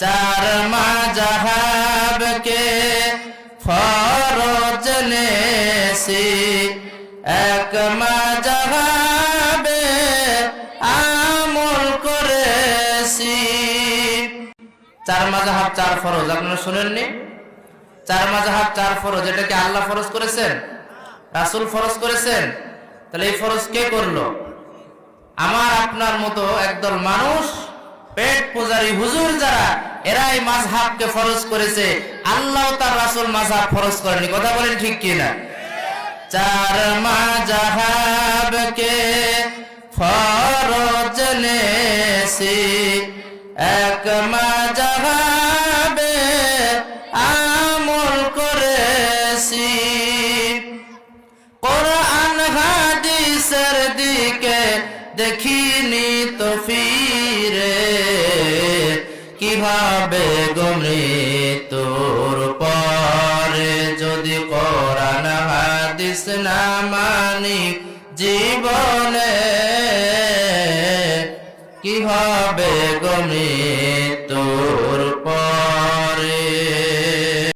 চার মাজাহাবকে ফরজ নেছি এক মাজাহাবে আমল করেছি চার মাজাহাব, চার ফরজ, আপনারা শুনেননি? চার মাজাহাব, চার ফরজ, এটা কি আল্লাহ ফরজ করেছেন? রাসুল ফরজ করেছেন? তাহলে এই ফরজ কে করল? আমার, আপনার মতো একদল মানুষ পেট পূজারী হুজুর যারা এরা এই মাঝহাবকে ফরজ করেছে। আল্লাহ তার রাসূল মাঝহাব ফরজ করেনি। কথা বলেন ঠিক কিনা? চার মাঝহাবকে ফরজ নেছি। এক মাঝহাবে আমল করেছি। দিকে দেখিনি তো ফিরে কীভাবে গমে তোর পরে যদি কোরআন, হাদিস না মানি জীবনে, কীভাবে গমে তোর